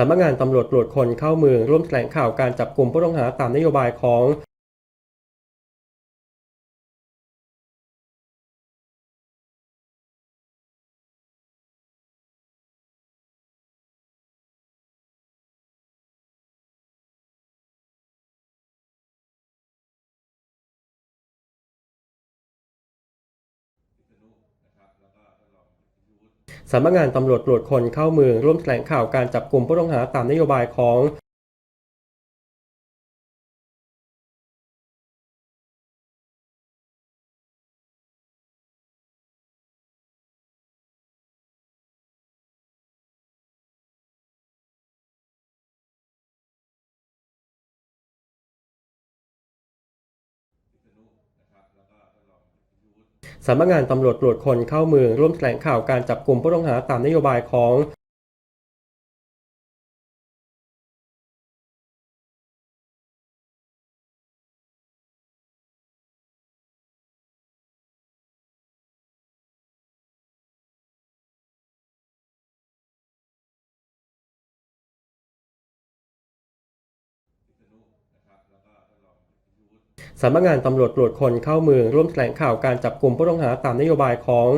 สำนักงานตำรวจตรวจคนเข้าเมืองร่วมแถลงข่าวการจับกลุ่มผู้ต้องหาตามนโยบายของ สำนักงานตำรวจตรวจคนเข้าเมืองร่วมแถลงข่าวการจับกลุ่มผู้ต้องหาตามนโยบายของ สำนักงานตำรวจตรวจคนเข้าเมืองร่วมแถลงข่าวการจับกลุ่มผู้ต้องหาตามนโยบายของ สำนักงานตำรวจตรวจคนเข้าเมืองร่วมแถลงข่าวการจับกลุ่มผู้ต้องหาตามนโยบายของ